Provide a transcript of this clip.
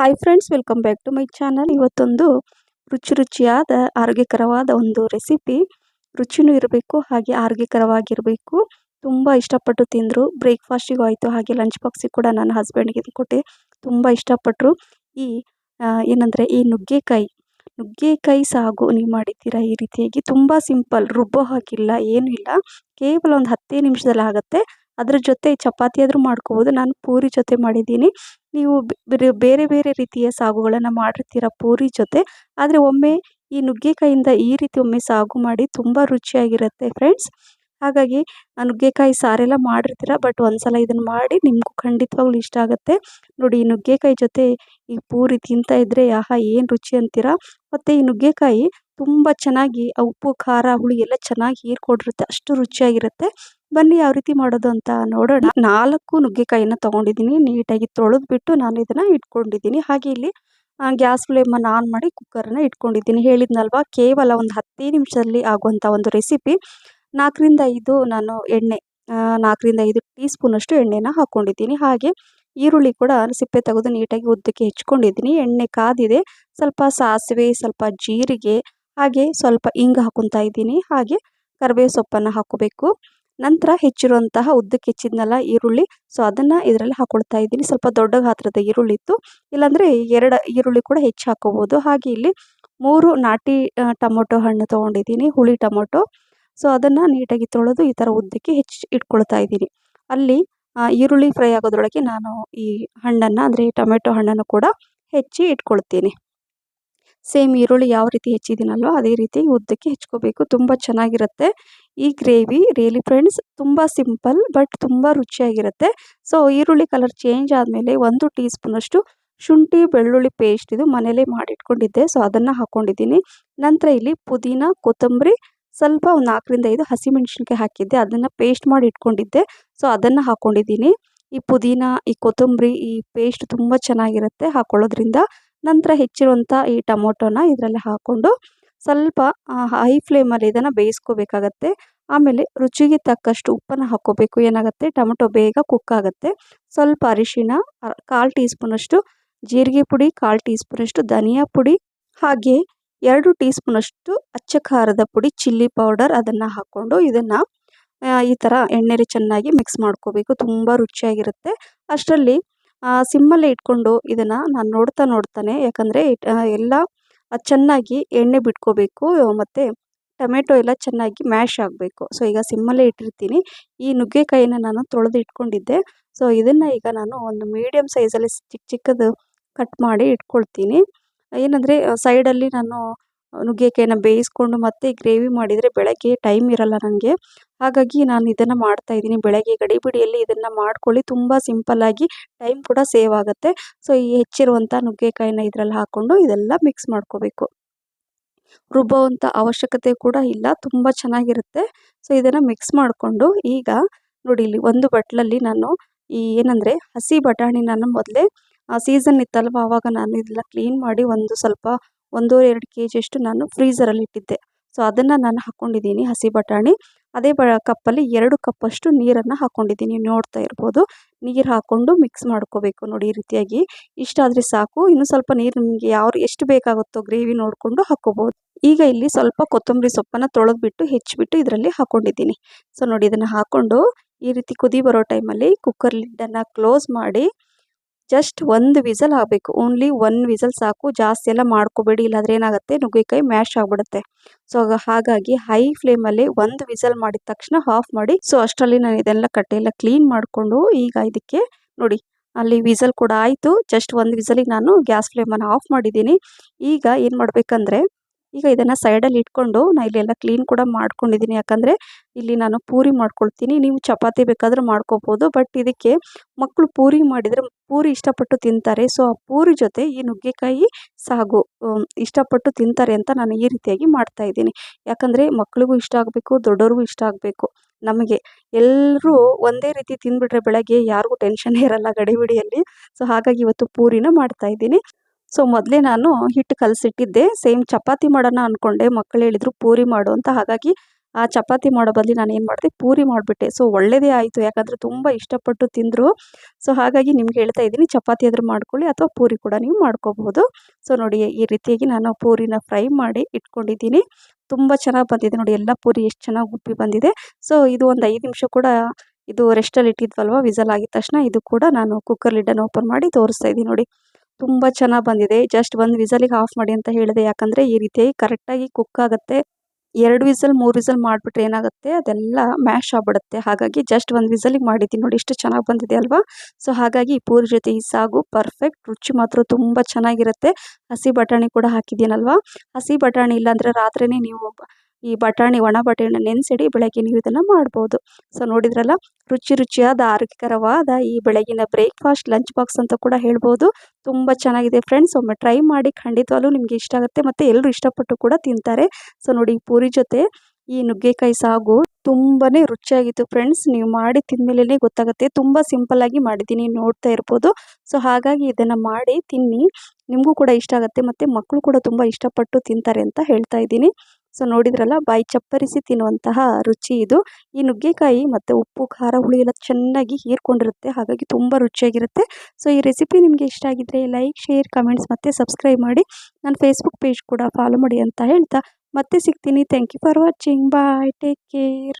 Hi friends welcome back to my channel ಇವತ್ತೊಂದು ರುಚಿ ರುಚಿಯಾದ ಆರೋಗ್ಯಕರವಾದ ಒಂದು ರೆಸಿಪಿ ರುಚಿನೂ ಇರಬೇಕು, ಹಾಗೆ ಆರೋಗ್ಯಕರವಾಗಿರಬೇಕು. ತುಂಬ ಇಷ್ಟಪಟ್ಟು ತಿಂದರು. ಬ್ರೇಕ್ಫಾಸ್ಟಿಗೂ ಆಯಿತು, ಹಾಗೆ ಲಂಚ್ ಬಾಕ್ಸಿಗೆ ಕೂಡ ನನ್ನ ಹಸ್ಬೆಂಡ್ಗೆ ಕೊಟ್ಟೆ. ತುಂಬ ಇಷ್ಟಪಟ್ಟರು ಈ ಏನಂದರೆ ಈ ನುಗ್ಗೆಕಾಯಿ. ನುಗ್ಗೆಕಾಯಿ ಸಾಗು ನೀವು ಮಾಡಿದ್ದೀರಾ ಈ ರೀತಿಯಾಗಿ. ತುಂಬ ಸಿಂಪಲ್ ರುಬ್ಬೋ ಹಾಕಿಲ್ಲ ಏನೂ ಇಲ್ಲ. ಕೇವಲ ಒಂದು ಹತ್ತೇ ನಿಮಿಷದಲ್ಲಿ ಆಗುತ್ತೆ. ಅದ್ರ ಜೊತೆ ಚಪಾತಿ ಆದರೂ ಮಾಡ್ಕೋಬೋದು. ನಾನು ಪೂರಿ ಜೊತೆ ಮಾಡಿದ್ದೀನಿ. ನೀವು ಬೇರೆ ಬೇರೆ ರೀತಿಯ ಸಾಗುಗಳನ್ನು ಮಾಡಿರ್ತೀರ ಪೂರಿ ಜೊತೆ. ಆದರೆ ಒಮ್ಮೆ ಈ ನುಗ್ಗೆಕಾಯಿಂದ ಈ ರೀತಿ ಒಮ್ಮೆ ಸಾಗು ಮಾಡಿ ತುಂಬ ರುಚಿಯಾಗಿರುತ್ತೆ ಫ್ರೆಂಡ್ಸ್. ಹಾಗಾಗಿ ನುಗ್ಗೆಕಾಯಿ ಸಾರೆಲ್ಲ ಮಾಡಿರ್ತೀರ, ಬಟ್ ಒಂದ್ಸಲ ಇದನ್ನು ಮಾಡಿ ನಿಮಗೂ ಖಂಡಿತವಾಗ್ಲೂ ಇಷ್ಟ ಆಗುತ್ತೆ. ನೋಡಿ, ಈ ನುಗ್ಗೆಕಾಯಿ ಜೊತೆ ಈ ಪೂರಿ ತಿಂತಾ ಇದ್ದರೆ ಆಹಾ, ಏನು ರುಚಿ ಅಂತೀರಾ? ಮತ್ತು ಈ ನುಗ್ಗೆಕಾಯಿ ತುಂಬ ಚೆನ್ನಾಗಿ, ಉಪ್ಪು, ಖಾರ, ಹುಳಿ ಎಲ್ಲ ಚೆನ್ನಾಗಿ ಹೀರ್ಕೊಂಡಿರುತ್ತೆ. ಅಷ್ಟು ರುಚಿಯಾಗಿರುತ್ತೆ. ಬನ್ನಿ ಯಾವ ರೀತಿ ಮಾಡೋದು ಅಂತ ನೋಡೋಣ. ನಾಲ್ಕು ನುಗ್ಗೆಕಾಯಿನ ತಗೊಂಡಿದ್ದೀನಿ. ನೀಟಾಗಿ ತೊಳೆದ್ಬಿಟ್ಟು ನಾನು ಇದನ್ನು ಇಟ್ಕೊಂಡಿದ್ದೀನಿ. ಹಾಗೆ ಇಲ್ಲಿ ಗ್ಯಾಸ್ ಫ್ಲೇಮನ್ನು ಆನ್ ಮಾಡಿ ಕುಕ್ಕರನ್ನ ಇಟ್ಕೊಂಡಿದ್ದೀನಿ. ಹೇಳಿದ್ನಲ್ವಾ, ಕೇವಲ ಒಂದು ಹತ್ತೇ ನಿಮಿಷದಲ್ಲಿ ಆಗುವಂಥ ಒಂದು ರೆಸಿಪಿ. ನಾಲ್ಕರಿಂದ ಐದು ನಾನು ಎಣ್ಣೆ ನಾಲ್ಕರಿಂದ ಐದು ಟೀ ಸ್ಪೂನಷ್ಟು ಎಣ್ಣೆನ ಹಾಕ್ಕೊಂಡಿದ್ದೀನಿ ಹಾಗೆ ಈರುಳ್ಳಿ ಕೂಡ ಸಿಪ್ಪೆ ತೆಗೆದು ನೀಟಾಗಿ ಉದ್ದಕ್ಕೆ ಹೆಚ್ಕೊಂಡಿದ್ದೀನಿ. ಎಣ್ಣೆ ಕಾದಿದೆ. ಸ್ವಲ್ಪ ಸಾಸಿವೆ, ಸ್ವಲ್ಪ ಜೀರಿಗೆ, ಹಾಗೆ ಸ್ವಲ್ಪ ಇಂಗು ಹಾಕೊತಾ ಇದ್ದೀನಿ. ಹಾಗೆ ಕರಿಬೇವು ಸೊಪ್ಪನ್ನು ಹಾಕೋಬೇಕು. ನಂತರ ಹೆಚ್ಚಿರುವಂತಹ ಉದ್ದಕ್ಕೆ ಹೆಚ್ಚಿದ್ನಲ್ಲ ಈರುಳ್ಳಿ. ಸೊ ಅದನ್ನು ಇದರಲ್ಲಿ ಹಾಕೊಳ್ತಾ ಇದ್ದೀನಿ. ಸ್ವಲ್ಪ ದೊಡ್ಡ ಗಾತ್ರದ ಈರುಳ್ಳಿ ಇತ್ತು ಇಲ್ಲಾಂದರೆ ಎರಡು ಈರುಳ್ಳಿ ಕೂಡ ಹೆಚ್ಚು ಹಾಕೋಬೋದು. ಹಾಗೆ ಇಲ್ಲಿ ಮೂರು ನಾಟಿ ಟೊಮೊಟೊ ಹಣ್ಣು ತೊಗೊಂಡಿದ್ದೀನಿ, ಹುಳಿ ಟೊಮೊಟೊ. ಸೊ ಅದನ್ನು ನೀಟಾಗಿ ತೊಳೆದು ಈ ಥರ ಉದ್ದಕ್ಕೆ ಹೆಚ್ಚು ಇಟ್ಕೊಳ್ತಾ ಇದ್ದೀನಿ. ಅಲ್ಲಿ ಈರುಳ್ಳಿ ಫ್ರೈ ಆಗೋದ್ರೊಳಗೆ ನಾನು ಈ ಹಣ್ಣನ್ನು, ಅಂದರೆ ಟೊಮೆಟೊ ಹಣ್ಣನ್ನು ಕೂಡ ಹೆಚ್ಚಿ ಇಟ್ಕೊಳ್ತೀನಿ. ಸೇಮ್ ಈರುಳ್ಳಿ ಯಾವ ರೀತಿ ಹೆಚ್ಚಿದ್ದೀನಲ್ವ ಅದೇ ರೀತಿ ಉದ್ದಕ್ಕೆ ಹೆಚ್ಕೋಬೇಕು ತುಂಬ ಚೆನ್ನಾಗಿರುತ್ತೆ. ಈ ಗ್ರೇವಿ ರಿಯಲಿ ಫ್ರೆಂಡ್ಸ್ ತುಂಬ ಸಿಂಪಲ್ ಬಟ್ ತುಂಬ ರುಚಿಯಾಗಿರುತ್ತೆ. ಸೊ ಈರುಳ್ಳಿ ಕಲರ್ ಚೇಂಜ್ ಆದಮೇಲೆ ಒಂದು ಟೀ ಸ್ಪೂನಷ್ಟು ಶುಂಠಿ ಬೆಳ್ಳುಳ್ಳಿ ಪೇಸ್ಟ್ ಇದು ಮನೇಲೇ ಮಾಡಿಟ್ಕೊಂಡಿದ್ದೆ. ಸೊ ಅದನ್ನು ಹಾಕ್ಕೊಂಡಿದ್ದೀನಿ ನಂತರ ಇಲ್ಲಿ ಪುದೀನ, ಕೊತ್ತಂಬರಿ ಸ್ವಲ್ಪ ಒಂದು ನಾಲ್ಕರಿಂದ ಐದು ಹಸಿಮೆಣ್ಸಿನ್ಕಾಯಿ ಹಾಕಿದ್ದೆ. ಅದನ್ನು ಪೇಸ್ಟ್ ಮಾಡಿ ಇಟ್ಕೊಂಡಿದ್ದೆ. ಸೊ ಅದನ್ನು ಹಾಕ್ಕೊಂಡಿದ್ದೀನಿ ಈ ಪುದೀನ, ಈ ಕೊತ್ತಂಬರಿ, ಈ ಪೇಸ್ಟ್ ತುಂಬ ಚೆನ್ನಾಗಿರುತ್ತೆ ಹಾಕ್ಕೊಳ್ಳೋದ್ರಿಂದ ನಂತರ ಹೆಚ್ಚಿರುವಂಥ ಈ ಟೊಮೊಟೊನ ಇದರಲ್ಲಿ ಹಾಕ್ಕೊಂಡು ಸ್ವಲ್ಪ ಹೈ ಫ್ಲೇಮಲ್ಲಿ ಇದನ್ನು ಬೇಯಿಸ್ಕೋಬೇಕಾಗತ್ತೆ. ಆಮೇಲೆ ರುಚಿಗೆ ತಕ್ಕಷ್ಟು ಉಪ್ಪನ್ನು ಹಾಕ್ಕೋಬೇಕು. ಏನಾಗುತ್ತೆ? ಟೊಮೊಟೊ ಬೇಗ ಕುಕ್ ಆಗುತ್ತೆ. ಸ್ವಲ್ಪ ಅರಿಶಿನ ಕಾಲು ಟೀ ಸ್ಪೂನಷ್ಟು ಜೀರಿಗೆ ಪುಡಿ, ಕಾಲು ಟೀ ಸ್ಪೂನಷ್ಟು ಧನಿಯಾ ಪುಡಿ, ಹಾಗೆ ಎರಡು ಟೀ ಸ್ಪೂನಷ್ಟು ಅಚ್ಚ ಖಾರದ ಪುಡಿ, ಚಿಲ್ಲಿ ಪೌಡರ್ ಅದನ್ನು ಹಾಕ್ಕೊಂಡು ಇದನ್ನು ಈ ಥರ ಎಣ್ಣೆಲಿ ಚೆನ್ನಾಗಿ ಮಿಕ್ಸ್ ಮಾಡ್ಕೋಬೇಕು. ತುಂಬ ರುಚಿಯಾಗಿರುತ್ತೆ. ಅಷ್ಟರಲ್ಲಿ ಸಿಮ್ಮಲ್ಲೇ ಇಟ್ಕೊಂಡು ಇದನ್ನು ನಾನು ನೋಡ್ತಾ ನೋಡ್ತಾನೆ. ಯಾಕಂದರೆ ಎಲ್ಲ ಚೆನ್ನಾಗಿ ಎಣ್ಣೆ ಬಿಟ್ಕೋಬೇಕು ಮತ್ತು ಟೊಮೆಟೊ ಎಲ್ಲ ಚೆನ್ನಾಗಿ ಮ್ಯಾಶ್ ಆಗಬೇಕು. ಸೊ, ಈಗ ಸಿಮ್ಮಲ್ಲೇ ಇಟ್ಟಿರ್ತೀನಿ. ಈ ನುಗ್ಗೆಕಾಯಿನ ನಾನು ತೊಳೆದು ಇಟ್ಕೊಂಡಿದ್ದೆ. ಸೊ, ಇದನ್ನು ಈಗ ನಾನು ಒಂದು ಮೀಡಿಯಮ್ ಸೈಜಲ್ಲಿ ಚಿಕ್ಕ ಚಿಕ್ಕದು ಕಟ್ ಮಾಡಿ ಇಟ್ಕೊಳ್ತೀನಿ. ಏನಂದರೆ ಸೈಡಲ್ಲಿ ನಾನು ನುಗ್ಗೆಕಾಯಿನ ಬೇಯಿಸ್ಕೊಂಡು ಮತ್ತೆ ಗ್ರೇವಿ ಮಾಡಿದರೆ ಬೆಳಗ್ಗೆ ಟೈಮ್ ಇರಲ್ಲ ನನಗೆ ಹಾಗಾಗಿ ನಾನು ಇದನ್ನು ಮಾಡ್ತಾಯಿದ್ದೀನಿ ಬೆಳಗ್ಗೆ ಗಡಿಬಿಡಿಯಲ್ಲಿ ಇದನ್ನು ಮಾಡ್ಕೊಳ್ಳಿ. ತುಂಬ ಸಿಂಪಲ್ಲಾಗಿ ಟೈಮ್ ಕೂಡ ಸೇವ್ ಆಗುತ್ತೆ. ಸೊ, ಈ ಹೆಚ್ಚಿರುವಂಥ ನುಗ್ಗೆಕಾಯಿನ ಇದರಲ್ಲಿ ಹಾಕ್ಕೊಂಡು ಇದೆಲ್ಲ ಮಿಕ್ಸ್ ಮಾಡ್ಕೋಬೇಕು. ರುಬ್ಬುವಂಥ ಅವಶ್ಯಕತೆ ಕೂಡ ಇಲ್ಲ. ತುಂಬ ಚೆನ್ನಾಗಿರುತ್ತೆ. ಸೊ, ಇದನ್ನು ಮಿಕ್ಸ್ ಮಾಡಿಕೊಂಡು ಈಗ ನೋಡಿ ಇಲ್ಲಿ ಒಂದು ಬಟ್ಲಲ್ಲಿ ನಾನು ಈ ಏನಂದರೆ ಹಸಿ ಬಟಾಣಿ ನಾನು ಮೊದಲೇ ಸೀಸನ್ ಇತ್ತಲ್ವ ಆವಾಗ ನಾನು ಇದೆಲ್ಲ ಕ್ಲೀನ್ ಮಾಡಿ ಒಂದು ಸ್ವಲ್ಪ ಒಂದೂವರೆ, ಎರಡು ಕೆ ಜಿಯಷ್ಟು ನಾನು ಫ್ರೀಝರಲ್ಲಿ ಇಟ್ಟಿದ್ದೆ. ಸೊ ಅದನ್ನು ನಾನು ಹಾಕ್ಕೊಂಡಿದ್ದೀನಿ ಹಸಿ ಬಟಾಣಿ. ಅದೇ ಬ, ಕಪ್ಪಲ್ಲಿ ಎರಡು ಕಪ್ಪಷ್ಟು ನೀರನ್ನು ಹಾಕ್ಕೊಂಡಿದ್ದೀನಿ ನೋಡ್ತಾ ಇರ್ಬೋದು. ನೀರು ಹಾಕ್ಕೊಂಡು ಮಿಕ್ಸ್ ಮಾಡ್ಕೋಬೇಕು ನೋಡಿ ಈ ರೀತಿಯಾಗಿ. ಇಷ್ಟಾದರೆ ಸಾಕು. ಇನ್ನು ಸ್ವಲ್ಪ ನೀರು ನಿಮಗೆ ಯಾವ ಎಷ್ಟು ಬೇಕಾಗುತ್ತೋ ಗ್ರೇವಿ ನೋಡಿಕೊಂಡು ಹಾಕ್ಕೋಬೋದು ಈಗ ಇಲ್ಲಿ ಸ್ವಲ್ಪ ಕೊತ್ತಂಬರಿ ಸೊಪ್ಪನ್ನು ತೊಳೆದ್ಬಿಟ್ಟು, ಹೆಚ್ಚಿಬಿಟ್ಟು ಇದರಲ್ಲಿ ಹಾಕ್ಕೊಂಡಿದ್ದೀನಿ ಸೊ ನೋಡಿ ಇದನ್ನು ಹಾಕ್ಕೊಂಡು ಈ ರೀತಿ ಕುದಿ ಬರೋ ಟೈಮಲ್ಲಿ ಕುಕ್ಕರ್ ಲಿಡ್ಡನ್ನು ಕ್ಲೋಸ್ ಮಾಡಿ ಜಸ್ಟ್ ಒಂದು ವಿಸಲ್ ಆಗಬೇಕು. ಓನ್ಲಿ ಒನ್ ವಿಸಲ್ ಸಾಕು. ಜಾಸ್ತಿ ಎಲ್ಲ ಮಾಡ್ಕೋಬೇಡಿ. ಇಲ್ಲಾಂದ್ರೆ ಏನಾಗುತ್ತೆ? ನುಗ್ಗೆಕಾಯಿ ಮ್ಯಾಶ್ ಆಗಿಬಿಡುತ್ತೆ. ಸೊ ಹಾಗಾಗಿ ಹೈ ಫ್ಲೇಮಲ್ಲಿ ಒಂದು ವಿಸಲ್ ಮಾಡಿದ ತಕ್ಷಣ ಆಫ್ ಮಾಡಿ. ಸೊ ಅಷ್ಟರಲ್ಲಿ ನಾನು ಇದೆಲ್ಲ ಕಟ್ಟೆ ಎಲ್ಲ ಕ್ಲೀನ್ ಮಾಡಿಕೊಂಡು ಈಗ ಇದಕ್ಕೆ ನೋಡಿ, ಅಲ್ಲಿ ವಿಸಲ್ ಕೂಡ ಆಯಿತು. ಜಸ್ಟ್ ಒಂದು ವಿಸಲಿಗೆ ನಾನು ಗ್ಯಾಸ್ ಫ್ಲೇಮನ್ನು ಆಫ್ ಮಾಡಿದ್ದೀನಿ. ಈಗ ಏನು ಮಾಡಬೇಕಂದ್ರೆ ಈಗ ಇದನ್ನು ಸೈಡಲ್ಲಿ ಇಟ್ಕೊಂಡು ನಾನು ಇಲ್ಲೆಲ್ಲ ಕ್ಲೀನ್ ಕೂಡ ಮಾಡ್ಕೊಂಡಿದ್ದೀನಿ ಯಾಕಂದರೆ ಇಲ್ಲಿ ನಾನು ಪೂರಿ ಮಾಡ್ಕೊಳ್ತೀನಿ. ನೀವು ಚಪಾತಿ ಬೇಕಾದರೂ ಮಾಡ್ಕೋಬೋದು. ಬಟ್ ಇದಕ್ಕೆ ಮಕ್ಕಳು ಪೂರಿ ಮಾಡಿದರೆ ಪೂರಿ ಇಷ್ಟಪಟ್ಟು ತಿಂತಾರೆ. ಸೊ ಆ ಪೂರಿ ಜೊತೆ ಈ ನುಗ್ಗೆಕಾಯಿ ಸಾಗು ಇಷ್ಟಪಟ್ಟು ತಿಂತಾರೆ ಅಂತ ನಾನು ಈ ರೀತಿಯಾಗಿ ಮಾಡ್ತಾ ಇದ್ದೀನಿ. ಯಾಕಂದರೆ ಮಕ್ಕಳಿಗೂ ಇಷ್ಟ ಆಗಬೇಕು, ದೊಡ್ಡವ್ರಿಗೂ ಇಷ್ಟ ಆಗಬೇಕು. ನಮಗೆ ಎಲ್ಲರೂ ಒಂದೇ ರೀತಿ ತಿಂದುಬಿಟ್ರೆ ಬೆಳಗ್ಗೆ ಯಾರಿಗೂ ಟೆನ್ಷನ್ ಇರಲ್ಲ ಗಡಿಬಿಡಿಯಲ್ಲಿ. ಸೊ ಹಾಗಾಗಿ ಇವತ್ತು ಪೂರಿನ ಮಾಡ್ತಾಯಿದ್ದೀನಿ ಸೊ ಮೊದಲೇ ನಾನು ಹಿಟ್ಟು ಕಲಸಿಟ್ಟಿದ್ದೆ. ಸೇಮ್ ಚಪಾತಿ ಮಾಡೋಣ ಅಂದ್ಕೊಂಡೆ ಮಕ್ಕಳು ಹೇಳಿದ್ರು ಪೂರಿ ಮಾಡು ಅಂತ. ಹಾಗಾಗಿ ಆ ಚಪಾತಿ ಮಾಡೋ ಬದಲು ನಾನು ಏನು ಮಾಡಿದೆ? ಪೂರಿ ಮಾಡಿಬಿಟ್ಟೆ. ಸೊ ಒಳ್ಳೆಯದೇ ಆಯಿತು. ಯಾಕಂದರೆ ತುಂಬ ಇಷ್ಟಪಟ್ಟು ತಿಂದರು. ಸೊ ಹಾಗಾಗಿ ನಿಮ್ಗೆ ಹೇಳ್ತಾ ಇದ್ದೀನಿ, ಚಪಾತಿ ಆದರೂ ಮಾಡ್ಕೊಳ್ಳಿ ಅಥವಾ ಪೂರಿ ಕೂಡ ನೀವು ಮಾಡ್ಕೋಬಹುದು. ಸೊ ನೋಡಿ, ಈ ರೀತಿಯಾಗಿ ನಾನು ಪೂರಿನ ಫ್ರೈ ಮಾಡಿ ಇಟ್ಕೊಂಡಿದ್ದೀನಿ. ತುಂಬ ಚೆನ್ನಾಗಿ ಬಂದಿದೆ. ನೋಡಿ, ಎಲ್ಲ ಪೂರಿ ಎಷ್ಟು ಚೆನ್ನಾಗಿ ಉಪ್ಪಿ ಬಂದಿದೆ. ಸೊ ಇದು ಒಂದು ಐದು ನಿಮಿಷ ಕೂಡ ಇದು ರೆಸ್ಟಲ್ಲಿ ಇಟ್ಟಿದ್ವಲ್ವ? ವಿಸಲ್ ಆಗಿದ ತಕ್ಷಣ ಇದು ಕೂಡ ನಾನು ಕುಕ್ಕರ್ ಲಿಡ್ಡನ್ನು ಓಪನ್ ಮಾಡಿ ತೋರಿಸ್ತಾ ಇದ್ದೀನಿ. ನೋಡಿ ತುಂಬ ಚೆನ್ನಾಗಿ ಬಂದಿದೆ. ಜಸ್ಟ್ ಒಂದು ವಿಸಲಿಗೆ ಆಫ್ ಮಾಡಿ ಅಂತ ಹೇಳಿದೆ. ಯಾಕಂದರೆ ಈ ರೀತಿಯಾಗಿ ಕರೆಕ್ಟಾಗಿ ಕುಕ್ ಆಗುತ್ತೆ. ಎರಡು ವಿಸಲ್, ಮೂರು ವಿಸಲ್ ಮಾಡಿಬಿಟ್ರೆ ಏನಾಗುತ್ತೆ? ಅದೆಲ್ಲ ಮ್ಯಾಶ್ ಆಗ್ಬಿಡುತ್ತೆ. ಹಾಗಾಗಿ ಜಸ್ಟ್ ಒಂದು ವಿಸಲಿಗೆ ಮಾಡಿದ್ದೀನಿ ನೋಡಿ, ಇಷ್ಟು ಚೆನ್ನಾಗಿ ಬಂದಿದೆ ಅಲ್ವಾ? ಸೊ ಹಾಗಾಗಿ ಈ ಪೂರಿ ಜೊತೆ ಈ ಸಾಗು ಪರ್ಫೆಕ್ಟ್ ರುಚಿ ಮಾತ್ರ ತುಂಬ ಚೆನ್ನಾಗಿರುತ್ತೆ. ಹಸಿ ಬಟಾಣಿ ಕೂಡ ಹಾಕಿದ್ದೀನಲ್ವಾ? ಹಸಿ ಬಟಾಣಿ ಇಲ್ಲಾಂದರೆ ರಾತ್ರಿನೇ ನೀವು ಈ ಬಟಾಣಿ, ಒಣ ಬಟಾಣಿ ನೆನೆಸಿಡಿ ಬೆಳಗ್ಗೆ ನೀವು ಇದನ್ನು ಮಾಡ್ಬೋದು. ಸೊ, ನೋಡಿದ್ರಲ್ಲ, ರುಚಿ ರುಚಿಯಾದ, ಆರೋಗ್ಯಕರವಾದ ಈ ಬೆಳಗಿನ ಬ್ರೇಕ್ಫಾಸ್ಟ್ ಲಂಚ್ ಬಾಕ್ಸ್ ಅಂತ ಕೂಡ ಹೇಳ್ಬೋದು. ತುಂಬ ಚೆನ್ನಾಗಿದೆ ಫ್ರೆಂಡ್ಸ್ ಒಮ್ಮೆ ಟ್ರೈ ಮಾಡಿ ಖಂಡಿತವಾಗ್ಲೂ ನಿಮಗೆ ಇಷ್ಟ ಆಗುತ್ತೆ ಮತ್ತು ಎಲ್ಲರೂ ಇಷ್ಟಪಟ್ಟು ಕೂಡ ತಿಂತಾರೆ. ಸೊ, ನೋಡಿ ಪೂರಿ ಜೊತೆ ಈ ನುಗ್ಗೆಕಾಯಿ ಸಾಗು ತುಂಬಾ ರುಚಿಯಾಗಿತ್ತು ಫ್ರೆಂಡ್ಸ್ ನೀವು ಮಾಡಿ ತಿಂದಮೇಲೆ ಗೊತ್ತಾಗುತ್ತೆ. ತುಂಬ ಸಿಂಪಲ್ಲಾಗಿ ಮಾಡಿದ್ದೀನಿ, ನೋಡ್ತಾ ಇರ್ಬೋದು. ಸೊ, ಹಾಗಾಗಿ ಇದನ್ನು ಮಾಡಿ ತಿನ್ನಿ. ನಿಮಗೂ ಕೂಡ ಇಷ್ಟ ಆಗುತ್ತೆ ಮತ್ತು ಮಕ್ಕಳು ಕೂಡ ತುಂಬ ಇಷ್ಟಪಟ್ಟು ತಿಂತಾರೆ ಅಂತ ಹೇಳ್ತಾ ಇದ್ದೀನಿ. ಸೊ ನೋಡಿದ್ರಲ್ಲ, ಬಾಯಿ ಚಪ್ಪರಿಸಿ ತಿನ್ನುವಂತಹ ರುಚಿ ಇದು. ಈ ನುಗ್ಗೆಕಾಯಿ ಮತ್ತು ಉಪ್ಪು, ಖಾರ, ಹುಳಿ ಎಲ್ಲ ಚೆನ್ನಾಗಿ ಹೀರ್ಕೊಂಡಿರುತ್ತೆ. ಹಾಗಾಗಿ ತುಂಬ ರುಚಿಯಾಗಿರುತ್ತೆ. ಸೊ ಈ ರೆಸಿಪಿ ನಿಮಗೆ ಇಷ್ಟ ಆಗಿದ್ದರೆ ಲೈಕ್, ಶೇರ್, ಕಮೆಂಟ್ಸ್ ಮತ್ತು ಸಬ್ಸ್ಕ್ರೈಬ್ ಮಾಡಿ. ನನ್ನ ಫೇಸ್ಬುಕ್ ಪೇಜ್ ಕೂಡ ಫಾಲೋ ಮಾಡಿ ಅಂತ ಹೇಳ್ತಾ. ಮತ್ತೆ ಸಿಗ್ತೀನಿ. Thank you for watching. Bye. Take care.